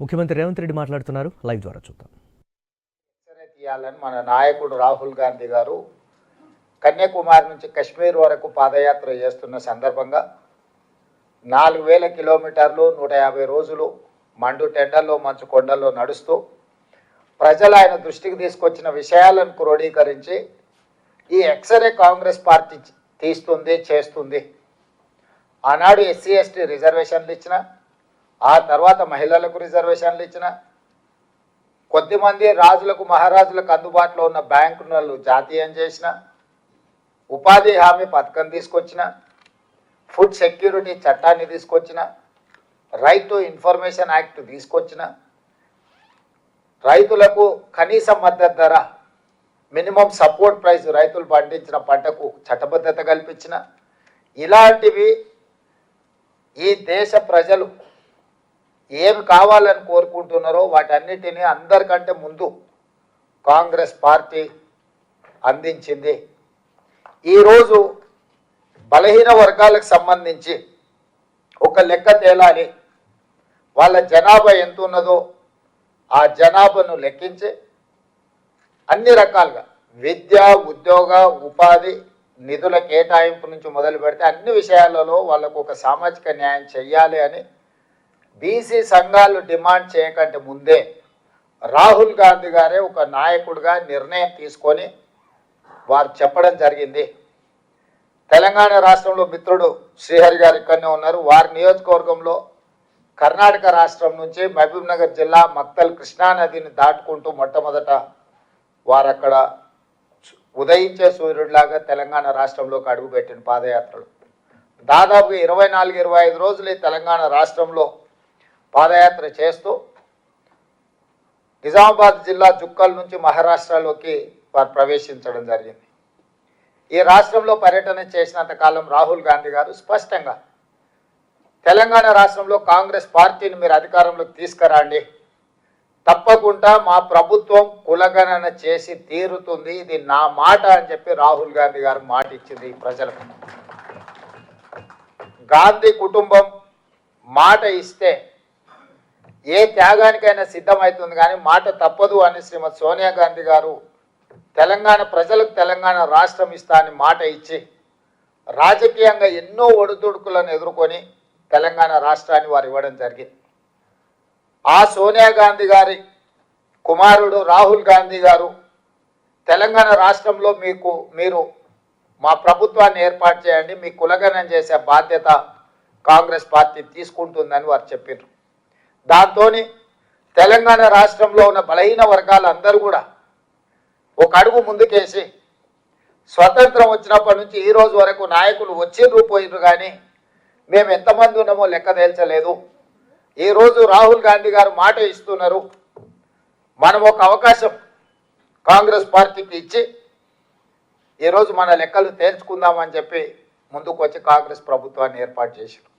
ముఖ్యమంత్రి రేవంత్ రెడ్డి మాట్లాడుతున్నారు. లైవ్ ద్వారా చూద్దాం. తీయాలని మన నాయకుడు రాహుల్ గాంధీ గారు కన్యాకుమారి నుంచి కశ్మీర్ వరకు పాదయాత్ర చేస్తున్న సందర్భంగా నాలుగు వేల కిలోమీటర్లు నూట యాభై రోజులు మండు టెండల్లో మంచు కొండల్లో నడుస్తూ ప్రజలు ఆయన దృష్టికి తీసుకొచ్చిన విషయాలను క్రోడీకరించి ఈ ఎక్స్రే కాంగ్రెస్ పార్టీ తీస్తుంది చేస్తుంది. ఆనాడు ఎస్సీ ఎస్టీ రిజర్వేషన్లు ఇచ్చిన ఆ తర్వాత మహిళలకు రిజర్వేషన్లు ఇచ్చిన కొద్దిమంది రాజులకు మహారాజులకు అందుబాటులో ఉన్న బ్యాంకులను జాతీయం చేసిన ఉపాధి హామీ పథకం తీసుకొచ్చిన ఫుడ్ సెక్యూరిటీ చట్టాన్ని తీసుకొచ్చిన రైట్ టు ఇన్ఫర్మేషన్ యాక్ట్ తీసుకొచ్చిన రైతులకు కనీస మద్దతు ధర మినిమం సపోర్ట్ ప్రైస్ రైతులు పండించిన పంటకు చట్టబద్ధత కల్పించిన. ఇలాంటివి ఈ దేశ ప్రజలు ఏమి కావాలని కోరుకుంటున్నారో వాటన్నిటినీ అందరికంటే ముందు కాంగ్రెస్ పార్టీ అందించింది. ఈరోజు బలహీన వర్గాలకు సంబంధించి ఒక లెక్క తేలాలి. వాళ్ళ జనాభా ఎంత ఉన్నదో ఆ జనాభాను లెక్కించి అన్ని రకాలుగా విద్య ఉద్యోగ ఉపాధి నిధుల కేటాయింపు నుంచి మొదలు పెడితే అన్ని విషయాలలో వాళ్ళకు ఒక సామాజిక న్యాయం చెయ్యాలి అని బీసీ సంఘాలు డిమాండ్ చేయకంటే ముందే రాహుల్ గాంధీ గారే ఒక నాయకుడిగా నిర్ణయం తీసుకొని వారు చెప్పడం జరిగింది. తెలంగాణ రాష్ట్రంలో మిత్రుడు శ్రీహరి గారు ఇక్కడనే ఉన్నారు. వారి నియోజకవర్గంలో కర్ణాటక రాష్ట్రం నుంచి మహబూబ్నగర్ జిల్లా మక్తల్ కృష్ణా నదిని దాటుకుంటూ మొట్టమొదట వారు అక్కడ ఉదయించే సూర్యుడిలాగా తెలంగాణ రాష్ట్రంలోకి అడుగుపెట్టిన పాదయాత్రలు. దాదాపుగా ఇరవై నాలుగు ఇరవై ఐదు రోజులు తెలంగాణ రాష్ట్రంలో పాదయాత్ర చేస్తూ నిజామాబాద్ జిల్లా జుక్కల్ నుంచి మహారాష్ట్రలోకి వారు ప్రవేశించడం జరిగింది. ఈ రాష్ట్రంలో పర్యటన చేసినంత కాలం రాహుల్ గాంధీ గారు స్పష్టంగా తెలంగాణ రాష్ట్రంలో కాంగ్రెస్ పార్టీని మీరు అధికారంలోకి తీసుకురండి. తప్పకుండా మా ప్రభుత్వం కులగణన చేసి తీరుతుంది. ఇది నా మాట అని చెప్పి రాహుల్ గాంధీ గారు మాట ఇచ్చింది ప్రజలకు. గాంధీ కుటుంబం మాట ఇస్తే ఏ త్యాగానికైనా సిద్ధమవుతుంది కానీ మాట తప్పదు అని శ్రీమతి సోనియా గాంధీ గారు తెలంగాణ ప్రజలకు తెలంగాణ రాష్ట్రం ఇస్తా అని మాట ఇచ్చి రాజకీయంగా ఎన్నో ఒడిదుడుకులను ఎదుర్కొని తెలంగాణ రాష్ట్రాన్ని వారు ఇవ్వడం జరిగింది. ఆ సోనియా గాంధీ గారి కుమారుడు రాహుల్ గాంధీ గారు తెలంగాణ రాష్ట్రంలో మీకు మీరు మా ప్రభుత్వాన్ని ఏర్పాటు చేయండి మీ కులగణం చేసే బాధ్యత కాంగ్రెస్ పార్టీ తీసుకుంటుందని వారు చెప్పారు దాంతో తెలంగాణ రాష్ట్రంలో ఉన్న బలహీన వర్గాలు అందరూ కూడా ఒక అడుగు ముందుకేసి స్వతంత్రం వచ్చినప్పటి నుంచి ఈ రోజు వరకు నాయకులు వచ్చిర్రు పోయినరు కానీ మేము ఎంతమంది ఉన్నామో లెక్క తేల్చలేదు. ఈరోజు రాహుల్ గాంధీ గారు మాట ఇస్తున్నారు. మనం ఒక అవకాశం కాంగ్రెస్ పార్టీకి ఇచ్చి ఈరోజు మన లెక్కలు తేల్చుకుందామని చెప్పి ముందుకు వచ్చి కాంగ్రెస్ ప్రభుత్వాన్ని ఏర్పాటు చేశారు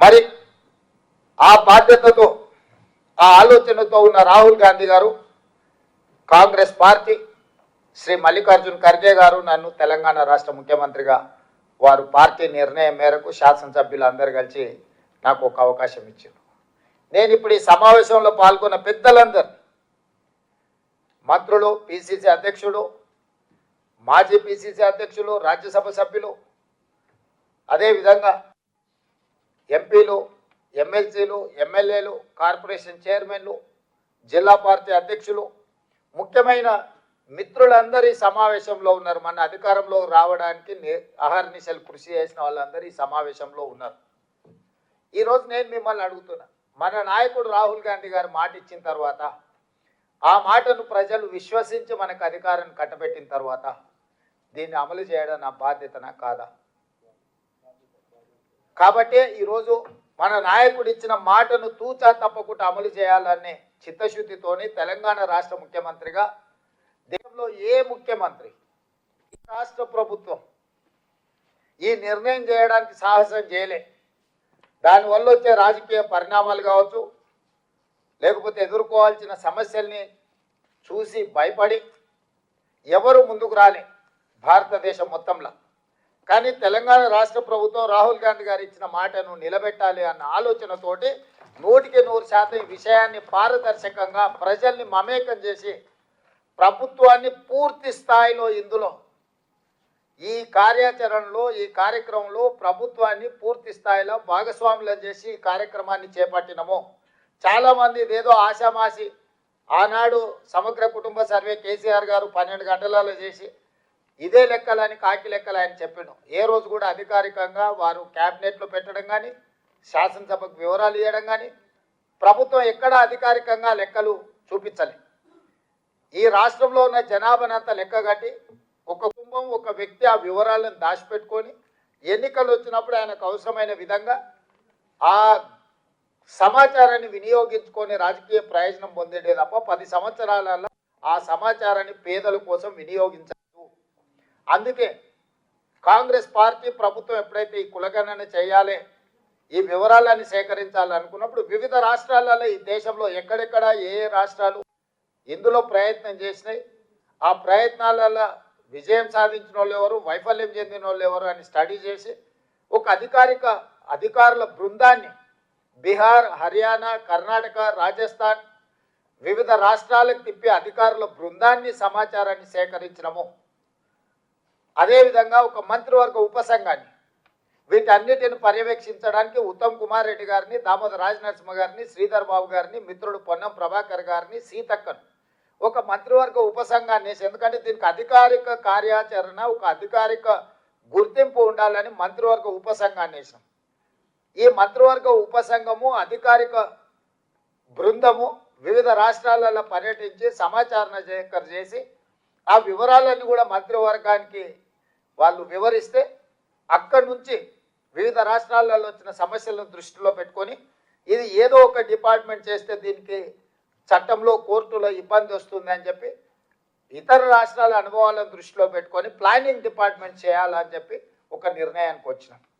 మరి ఆ బాధ్యతతో ఆ ఆలోచనతో ఉన్న రాహుల్ గాంధీ గారు కాంగ్రెస్ పార్టీ శ్రీ మల్లికార్జున్ ఖర్గే గారు నన్ను తెలంగాణ రాష్ట్ర ముఖ్యమంత్రిగా వారు పార్టీ నిర్ణయం మేరకు శాసనసభ్యులు అందరు కలిసి నాకు ఒక అవకాశం ఇచ్చారు. నేను ఇప్పుడు ఈ సమావేశంలో పాల్గొన్న పెద్దలందరూ మంత్రులు పిసిసి అధ్యక్షుడు మాజీ పిసిసి అధ్యక్షులు రాజ్యసభ సభ్యులు అదేవిధంగా ఎంపీలు ఎమ్మెల్సీలు ఎమ్మెల్యేలు కార్పొరేషన్ చైర్మన్లు జిల్లా పార్టీ అధ్యక్షులు ముఖ్యమైన మిత్రులందరి సమావేశంలో ఉన్నారు. మన అధికారంలో రావడానికి అహర్నిశలు కృషి చేసిన వాళ్ళందరూ ఈ సమావేశంలో ఉన్నారు. ఈరోజు నేను మిమ్మల్ని అడుగుతున్నా. మన నాయకుడు రాహుల్ గాంధీ గారు మాట ఇచ్చిన తర్వాత ఆ మాటను ప్రజలు విశ్వసించి మనకు అధికారాన్ని కట్టబెట్టిన తర్వాత దీన్ని అమలు చేయడం నా బాధ్యతనా కాదా? కాబట్టి ఈరోజు మన నాయకుడు ఇచ్చిన మాటను తూచా తప్పకుండా అమలు చేయాలనే చిత్తశుద్ధితోని తెలంగాణ రాష్ట్ర ముఖ్యమంత్రిగా దేశంలో ఏ ముఖ్యమంత్రి ఈ రాష్ట్ర ప్రభుత్వం ఈ నిర్ణయం చేయడానికి సాహసం చేయలే. దానివల్ల వచ్చే రాజకీయ పరిణామాలు కావచ్చు లేకపోతే ఎదుర్కోవాల్సిన సమస్యల్ని చూసి భయపడి ఎవరు ముందుకు రాలే భారతదేశం మొత్తంలో. కానీ తెలంగాణ రాష్ట్ర ప్రభుత్వం రాహుల్ గాంధీ గారు ఇచ్చిన మాటను నిలబెట్టాలి అన్న ఆలోచనతోటి నూటికి నూరు శాతం ఈ విషయాన్ని పారదర్శకంగా ప్రజల్ని మమేకం చేసి ప్రభుత్వాన్ని పూర్తి స్థాయిలో ఇందులో ఈ కార్యాచరణలో ఈ కార్యక్రమంలో ప్రభుత్వాన్ని పూర్తి స్థాయిలో భాగస్వాములను చేసి ఈ కార్యక్రమాన్ని చేపట్టినము. చాలామంది ఇదేదో ఆశామాసి ఆనాడు సమగ్ర కుటుంబ సర్వే కేసీఆర్ గారు పన్నెండు గంటలలో చేసి ఇదే లెక్కలని కాకి లెక్కలు ఆయన చెప్పాను ఏ రోజు కూడా అధికారికంగా వారు క్యాబినెట్లో పెట్టడం కానీ శాసనసభకు వివరాలు ఇవ్వడం కానీ ప్రభుత్వం ఎక్కడ అధికారికంగా లెక్కలు చూపించలే. ఈ రాష్ట్రంలో ఉన్న జనాభానంతా లెక్క కట్టి ఒక కుటుంబం ఒక వ్యక్తి ఆ వివరాలను దాచిపెట్టుకొని ఎన్నికలు వచ్చినప్పుడు ఆయనకు అవసరమైన విధంగా ఆ సమాచారాన్ని వినియోగించుకొని రాజకీయ ప్రయోజనం పొందేదే తప్ప పది సంవత్సరాలలో ఆ సమాచారాన్ని పేదల కోసం వినియోగించాలి అందుకే కాంగ్రెస్ పార్టీ ప్రభుత్వం ఎప్పుడైతే ఈ కులగణన చేయాలి ఈ వివరాలను సేకరించాలనుకున్నప్పుడు వివిధ రాష్ట్రాలలో ఈ దేశంలో ఎక్కడెక్కడ ఏ ఏ రాష్ట్రాలు ఇందులో ప్రయత్నం చేసినాయి. ఆ ప్రయత్నాలలో విజయం సాధించిన వాళ్ళు ఎవరు వైఫల్యం చెందిన వాళ్ళు ఎవరు అని స్టడీ చేసి ఒక అధికారిక అధికారుల బృందాన్ని బీహార్ హర్యానా కర్ణాటక రాజస్థాన్ వివిధ రాష్ట్రాలకు తిప్పి అధికారుల బృందాన్ని సమాచారాన్ని సేకరించినము. అదేవిధంగా ఒక మంత్రివర్గ ఉపసంఘాన్ని వీటన్నిటిని పర్యవేక్షించడానికి ఉత్తమ్ కుమార్ రెడ్డి గారిని దామోదర రాజనరసింహ గారిని శ్రీధర్ బాబు గారిని మిత్రుడు పొన్నం ప్రభాకర్ గారిని సీతక్కను ఒక మంత్రివర్గ ఉపసంఘాన్ని వేసి ఎందుకంటే దీనికి అధికారిక కార్యాచరణ ఒక అధికారిక గుర్తింపు ఉండాలని మంత్రివర్గ ఉపసంఘాన్ని వేసినాం. ఈ మంత్రివర్గ ఉపసంఘము అధికారిక బృందము వివిధ రాష్ట్రాలలో పర్యటించి సమాచారణ సేకరణ చేసి ఆ వివరాలన్నీ కూడా మంత్రివర్గానికి వాళ్ళు వివరిస్తే అక్కడి నుంచి వివిధ రాష్ట్రాలలో వచ్చిన సమస్యలను దృష్టిలో పెట్టుకొని ఇది ఏదో ఒక డిపార్ట్మెంట్ చేస్తే దీనికి చట్టంలో కోర్టులో ఇబ్బంది వస్తుంది అని చెప్పి ఇతర రాష్ట్రాల అనుభవాలను దృష్టిలో పెట్టుకొని ప్లానింగ్ డిపార్ట్మెంట్ చేయాలని చెప్పి ఒక నిర్ణయానికి వచ్చినాం.